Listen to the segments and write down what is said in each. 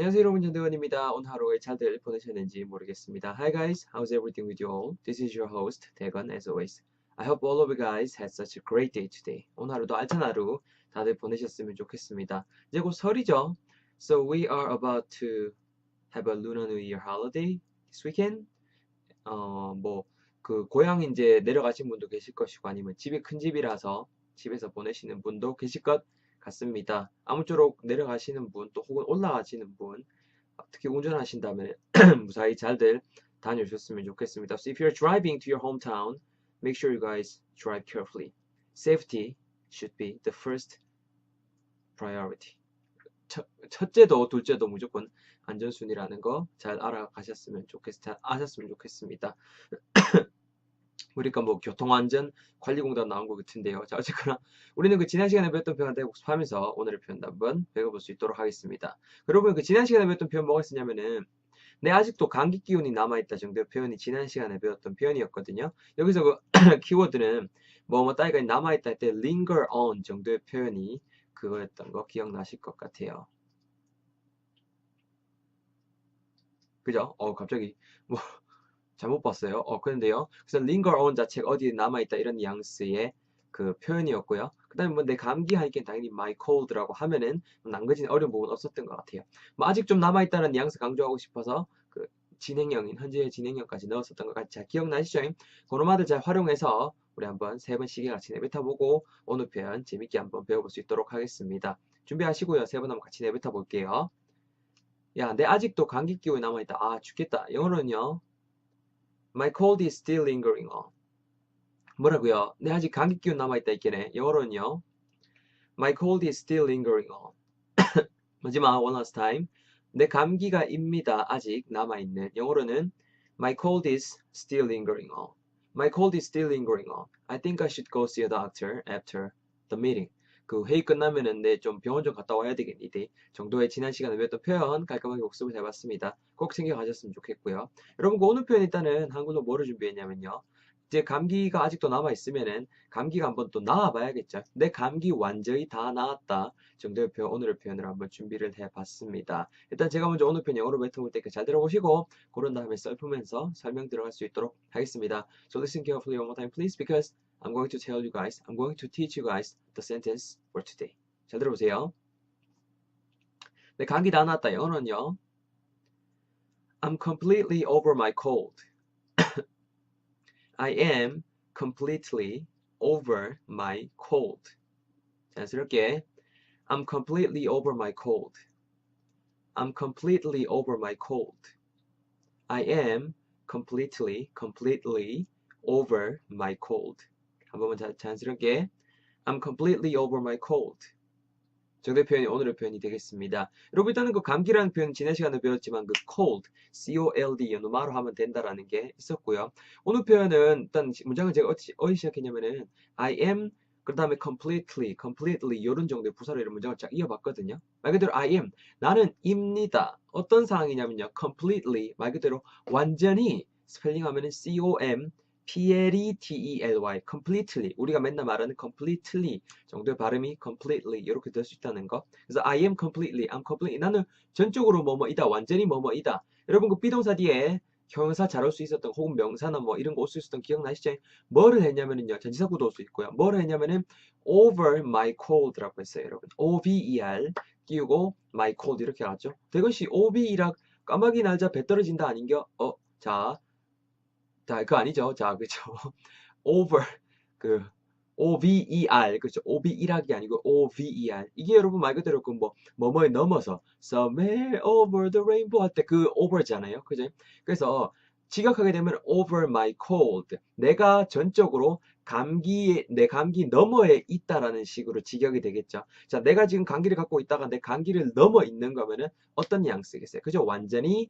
안녕하세요 여러분 전대건입니다. 오늘 하루에 잘들 보내셨는지 모르겠습니다. Hi guys, how's everything with you all? This is your host 대건 as always. I hope all of you guys had such a great day today. 오늘 하루도 알찬 하루 다들 보내셨으면 좋겠습니다. 이제 곧 설이죠. So we are about to have a Lunar New Year holiday this weekend. 어뭐 그 고향 이제 내려가신 분도 계실 것이고 아니면 집이 큰 집이라서 집에서 보내시는 분도 계실 것 같습니다. 아무쪼록 내려가시는 분, 또 혹은 올라가시는 분, 특히 운전하신다면 무사히 잘들 다녀오셨으면 좋겠습니다. So if you're driving to your hometown, make sure you guys drive carefully. Safety should be the first priority. 첫, 첫째도 둘째도 무조건 안전순위라는 거 잘 알아가셨으면 좋겠, 잘 아셨으면 좋겠습니다. 그러니까 뭐 교통안전 관리공단 나온 것 같은데요. 자 어쨌거나 우리는 그 지난 시간에 배웠던 표현 대복습하면서 오늘의 표현 한번 배워볼 수 있도록 하겠습니다. 여러분 그 지난 시간에 배웠던 표현 뭐가 있었냐면은 내 아직도 감기 기운이 남아있다 정도의 표현이 지난 시간에 배웠던 표현이었거든요. 여기서 그 키워드는 뭐뭐 따위가 남아있다 할 때 linger on 정도의 표현이 그거였던 거 기억나실 것 같아요. 그죠? 어 갑자기 뭐 잘못 봤어요. 어, 그런데요. 그래서 linger on 자체가 어디에 남아있다 이런 뉘앙스의 그 표현이었고요. 그 다음에 뭐 내 감기 하니까 당연히 my cold라고 하면은 남겨진 어려운 부분 없었던 것 같아요. 뭐 아직 좀 남아있다는 뉘앙스 강조하고 싶어서 그 진행형인 현재의 진행형까지 넣었었던 것잘 기억나시죠? 그런 말들 잘 활용해서 우리 한번 세 번씩에 같이 내뱉어보고 오늘 표현 재밌게 한번 배워볼 수 있도록 하겠습니다. 준비하시고요. 세 번 한번 같이 내뱉어볼게요. 야, 내 아직도 감기 기운이 남아있다. 아, 죽겠다. 영어로는요. My cold is still lingering on. 뭐라고요? 내 아직 감기 기운 남아있다 있겠네. 영어로는요. My cold is still lingering on. 마지막 one last time. 내 감기가 입니다. 아직 남아있는. 영어로는 My cold is still lingering on. My cold is still lingering on. I think I should go see a doctor after the meeting. 그 회의 끝나면은 내 좀 병원 좀 갔다 와야 되겠니? 정도의 지난 시간에 배웠던 표현 깔끔하게 복습을 해봤습니다. 꼭 챙겨가셨으면 좋겠고요. 여러분 그 오늘 표현 일단은 한글로 뭐를 준비했냐면요. 이제 감기가 아직도 남아 있으면은 감기가 한번 또 나아봐야겠죠. 내 감기 완전히 다 나았다 정도의 표현 오늘의 표현을 한번 준비를 해봤습니다. 일단 제가 먼저 오늘 표현 영어로 뱉어볼 테니까 잘 들어보시고 그런 다음에 썰푸면서 설명 들어갈 수 있도록 하겠습니다. So listen carefully one more time please because I'm going to tell you guys, I'm going to teach you guys the sentence for today. 잘 들어보세요. 내 감기 다 나았다 영어는요. I'm completely over my cold. I am completely over my cold. 자연스럽게 I'm completely over my cold. I'm completely over my cold. I am completely, completely over my cold. 한 번만 자, 자연스럽게 I'm completely over my cold. 정도의 표현이 오늘의 표현이 되겠습니다. 여러분 일단은 그 감기라는 표현 지난 시간에 배웠지만 그 cold, c-o-l-d 연우마로 하면 된다라는 게 있었고요. 오늘 표현은 일단 문장을 제가 어디, 어디 시작했냐면은 I am 그 다음에 completely, completely 이런 정도의 부사로 이런 문장을 쫙 이어봤거든요. 말 그대로 I am 나는 입니다. 어떤 상황이냐면요. completely 말 그대로 완전히 스펠링하면 은 c-o-m P-L-E-T-E-L-Y, completely. 우리가 맨날 말하는 completely 정도의 발음이 completely 이렇게 될 수 있다는 거. 그래서 I am completely, I'm completely. 나는 전적으로 뭐뭐이다, 완전히 뭐뭐이다. 여러분 그 비동사 뒤에 형용사 잘 올 수 있었던 혹은 명사나 뭐 이런 거 올 수 있었던 기억나시죠? 뭐를 했냐면은요. 전치사구도 올 수 있고요. 뭐를 했냐면은 over my cold라고 했어요, 여러분. O-V-E-R 끼우고 my cold 이렇게 나왔죠. 대건씨 O-V-E라 까마귀 날자 배 떨어진다 아닌겨? 어, 자. 자, 그거 아니죠. 자, 그죠. over, 그, OVER, 그죠. OVER이 아니고 OVER. 이게 여러분 말 그대로 그 뭐, 뭐뭐에 넘어서, somewhere over the rainbow 할 때 그 over잖아요. 그죠. 그래서, 직역하게 되면 over my cold. 내가 전적으로 감기, 내 감기 너머에 있다라는 식으로 직역이 되겠죠. 자, 내가 지금 감기를 갖고 있다가 내 감기를 넘어 있는 거면은 어떤 뉘앙스겠어요? 그죠? 완전히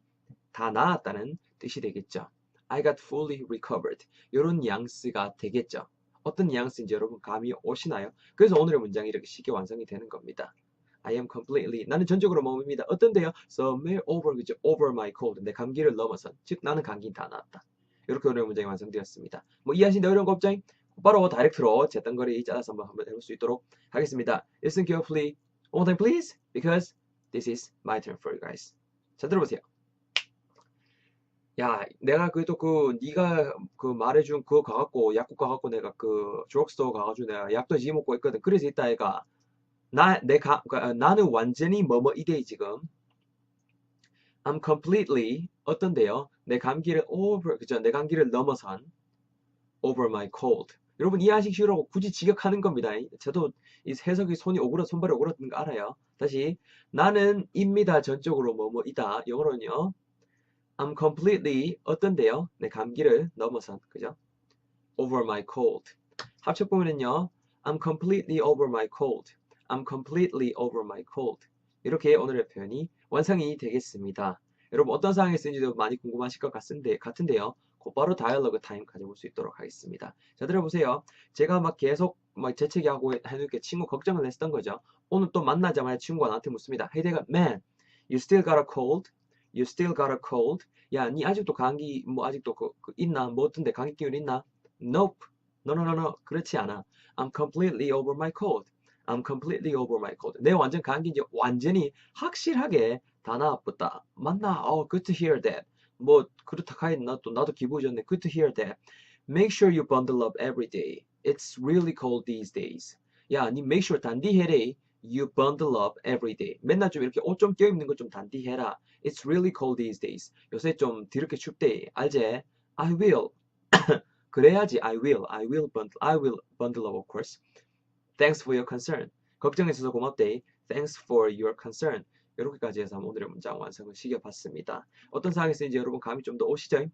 다 나았다는 뜻이 되겠죠. I got fully recovered. 이런 뉘앙스가 되겠죠. 어떤 뉘앙스인지 여러분 감이 오시나요? 그래서 오늘의 문장이 이렇게 쉽게 완성이 되는 겁니다. I am completely 나는 전적으로 몸입니다. 어떤데요? Somewhere over 그죠? Over my cold 내 감기를 넘어선 즉 나는 감기 다 나았다. 이렇게 오늘의 문장이 완성되었습니다. 뭐 이해하신다 어려운 거 없죠? 바로 다이렉트로 재단거리 짜서 한번 한번 해볼 수 있도록 하겠습니다. Listen carefully. One more time please because this is my turn for you guys. 자, 들어보세요. 야, 내가 그래도 그 네가 그 말해준 그거 가갖고 약국 가갖고 내가 그 드럭스토어 가가지고 내가 약도 지금 먹고 있거든. 그래서 이따 애가 나 내가 그러니까 나는 완전히 뭐뭐 이대 지금. I'm completely 어떤데요? 내 감기를 over 그죠? 내 감기를 넘어선 over my cold. 여러분 이해하시기 쉬우라고 굳이 직역하는 겁니다. 저도 이 해석이 손이 오그라 손발이 오그라드는 거 알아요. 다시 나는 입니다 전적으로 뭐뭐 이다. 영어로는요. I'm completely 어떤데요? 내 감기를 넘어선 그죠? over my cold. 합쳐 보면은요. I'm completely over my cold. I'm completely over my cold. 이렇게 오늘의 표현이 완성이 되겠습니다. 여러분 어떤 상황에 쓰는지도 많이 궁금하실 것 같은데, 같은데요. 곧바로 다이얼로그 타임 가져볼 수 있도록 하겠습니다. 자 들어보세요. 제가 막 계속 막 재채기하고 해놓게 친구 걱정을 했었던 거죠. 오늘 또 만나자마자 친구가 나한테 묻습니다. Hey, 내가 man, you still got a cold? You still got a cold? 야, 니 아직도 감기 뭐 아직도 그, 그 있나? 뭐 어떤데 감기 기운 있나? Nope. No, no, no, no. 그렇지 않아. I'm completely over my cold. I'm completely over my cold. 내 완전 감기인지 완전히 확실하게 다 나았다. 맞나? Oh, good to hear that. 뭐 그렇다 하였나? 또 나도 기분이 좋네. Good to hear that. Make sure you bundle up every day. It's really cold these days. 야, 니 make sure 단디해래. You bundle up every day. 맨날 좀 이렇게 옷 좀 껴입는 거 좀 단디해라. It's really cold these days. 요새 좀 드럽게 춥대. 알제? I will. 그래야지. I will. I will bundle. I will bundle up, of course. Thanks for your concern. 걱정해 주셔서 고맙대. Thanks for your concern. 이렇게까지 해서 오늘의 문장 완성을 시켜봤습니다. 어떤 상황이 있는지 여러분 감이 좀 더 오시죠?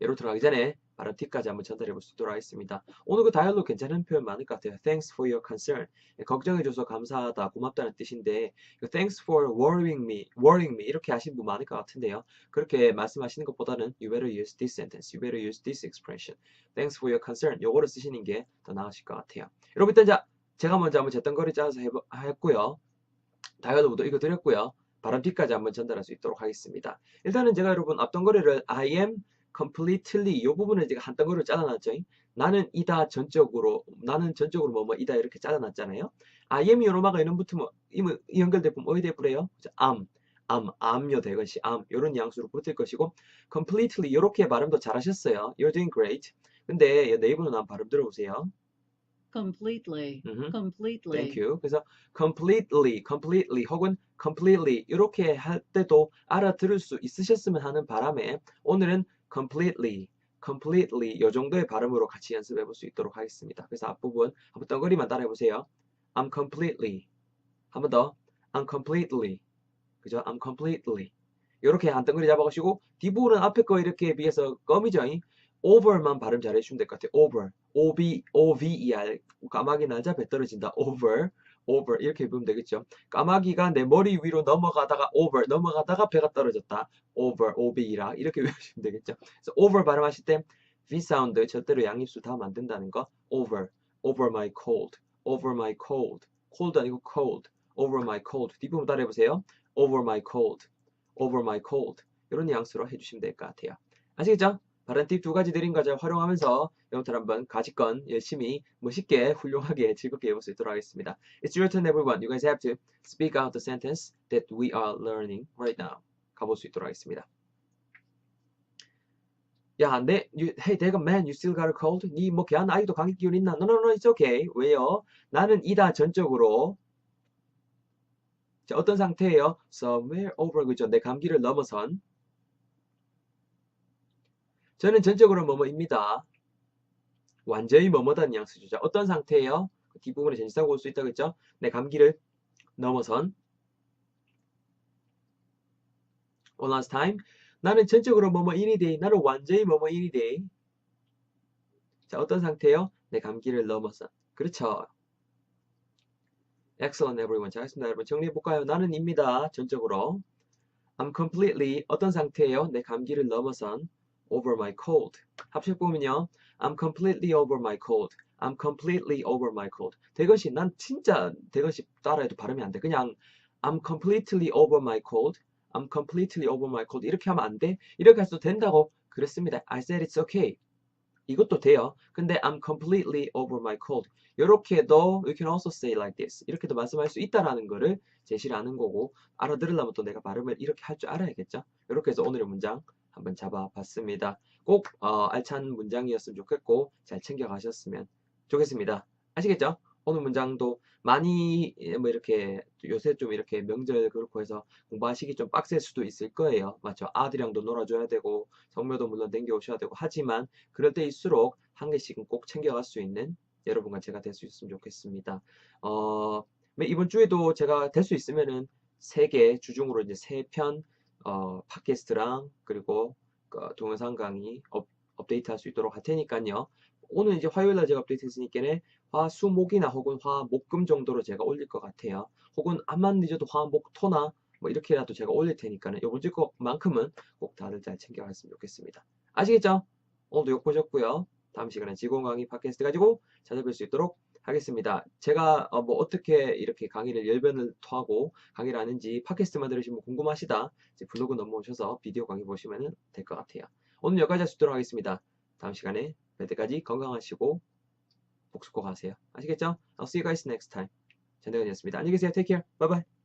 예로 들어가기 전에 발음 팁까지 한번 전달해 볼 수 있도록 하겠습니다. 오늘 그 다이얼로 괜찮은 표현 많을 것 같아요. Thanks for your concern. 걱정해줘서 감사하다, 고맙다는 뜻인데 Thanks for worrying me, worrying me 이렇게 하신 분 많을 것 같은데요. 그렇게 말씀하시는 것보다는 You better use this sentence, You better use this expression. Thanks for your concern. 요거를 쓰시는 게 더 나으실 것 같아요. 여러분 일단 자 제가 먼저 한번 잿던거리 짜서 해보, 했고요. 다이얼로부터 읽어드렸고요. 발음 팁까지 한번 전달할 수 있도록 하겠습니다. 일단은 제가 여러분 앞덩거리를 I am completely 이 부분을 제가 한 덩어리로 잘라놨죠. 나는 이다 전적으로 나는 전적으로 뭐뭐 이다 이렇게 잘라놨잖아요. I am이 요로마가 이런 붙으면 이 연결돼 보면 어디 돼버려요? am, am, am요 되것이 am 이런 뉘앙스로 붙을 것이고 completely 이렇게 발음도 잘하셨어요. You're doing great. 근데 네이버는 한번 발음 들어보세요. completely, 음흠. completely, Thank you. 그래서 completely, completely 혹은 completely 이렇게 할 때도 알아들을 수 있으셨으면 하는 바람에 오늘은 completely, completely 이 정도의 발음으로 같이 연습해 볼 수 있도록 하겠습니다. 그래서 앞부분 한번 덩어리만 따라해 보세요. I'm completely. 한 번 더. I'm completely. 그죠? I'm completely. 이렇게 한 덩어리 잡아가시고 뒷부분은 앞에 거 이렇게 비해서 껌이죠. over만 발음 잘 해주시면 될 것 같아요. over, ob, over, 까마귀 날자 배 떨어진다. over, over 이렇게 보면 되겠죠. 까마귀가 내 머리 위로 넘어가다가 over, 넘어가다가 배가 떨어졌다. over, ob라 이렇게 외우시면 되겠죠. 그래서 over 발음하실 때 v 사운드 절대로 양입수 다 만든다는 거. over, over my cold, over my cold, cold 아니고 cold, over my cold. 뒷부분 따라 해 보세요. over my cold, over my cold 이런 뉘앙스로 해주시면 될 것 같아요. 아시겠죠? 다른 팁 두 가지 드린 과정 활용하면서 여러분들 한번 가지건 열심히 멋있게 훌륭하게 즐겁게 외울 수 있도록 하겠습니다. It's your turn everyone. You guys have to speak out the sentence that we are learning right now. 가볼 수 있도록 하겠습니다. 야, 내, you, hey, 대가 man, you still got a cold? 니뭐 걔한 아이도 감기 기운 있나? No, no, no, it's okay. 왜요? 나는 이다 전적으로 자, 어떤 상태예요? Somewhere over 그죠? 내 감기를 넘어선 저는 전적으로 뭐뭐입니다. 완전히 뭐뭐다는 뉘앙스죠. 자, 어떤 상태예요? 그 뒷부분에 전치사가 올수 있다 그랬죠? 내 감기를 넘어선 One last time. 나는 전적으로 뭐뭐인이 돼. 나는 완전히 뭐뭐인이 돼. 자, 어떤 상태예요? 내 감기를 넘어선. 그렇죠. Excellent everyone. 잘했습니다. 여러분 정리해볼까요? 나는 입니다. 전적으로. I'm completely 어떤 상태예요? 내 감기를 넘어선 over my cold. 합쳐보면요. I'm completely over my cold. I'm completely over my cold. 대것이 난 진짜 대것이 따라해도 발음이 안 돼. 그냥 I'm completely over my cold. I'm completely over my cold. 이렇게 하면 안 돼. 이렇게 해도 된다고 그랬습니다. I said it's okay. 이것도 돼요. 근데 I'm completely over my cold. 이렇게도 you can also say like this. 이렇게도 말씀할 수 있다라는 거를 제시를 하는 거고 알아들으려면 또 내가 발음을 이렇게 할 줄 알아야겠죠. 이렇게 해서 오늘의 문장 한번 잡아봤습니다. 꼭 어, 알찬 문장이었으면 좋겠고 잘 챙겨가셨으면 좋겠습니다. 아시겠죠? 오늘 문장도 많이 뭐 이렇게 요새 좀 이렇게 명절 그렇고 해서 공부하시기 좀 빡셀 수도 있을 거예요. 맞죠? 아들이랑도 놀아줘야 되고 성묘도 물론 댕겨 오셔야 되고 하지만 그럴 때일수록 한 개씩은 꼭 챙겨갈 수 있는 여러분과 제가 될 수 있으면 좋겠습니다. 어, 네, 이번 주에도 제가 될 수 있으면은 세 개 주중으로 이제 세편 어, 팟캐스트랑 그리고 그 동영상 강의 업, 업데이트 할 수 있도록 할 테니까요. 오늘 이제 화요일 날 제가 업데이트 했으니까는 화, 수, 목이나 혹은 화, 목, 금 정도로 제가 올릴 것 같아요. 혹은 암만 늦어도 화, 목, 토나 뭐 이렇게라도 제가 올릴 테니까는 요번 주 것만큼은 꼭 다들 잘 챙겨갔으면 좋겠습니다. 아시겠죠? 오늘도 욕 보셨고요. 다음 시간에 직원 강의 팟캐스트 가지고 찾아뵐 수 있도록 하겠습니다. 제가 어, 뭐 어떻게 이렇게 강의를 열변을 토하고 강의를 하는지 팟캐스트만 들으시면 궁금하시다. 이제 블로그 넘어오셔서 비디오 강의 보시면 될 것 같아요. 오늘 여기까지 있도록 하겠습니다. 다음 시간에 뵐 때까지 건강하시고 복습 꼭 하세요. 아시겠죠? I'll see you guys next time. 전대건이었습니다. 안녕히 계세요. Take care. Bye bye.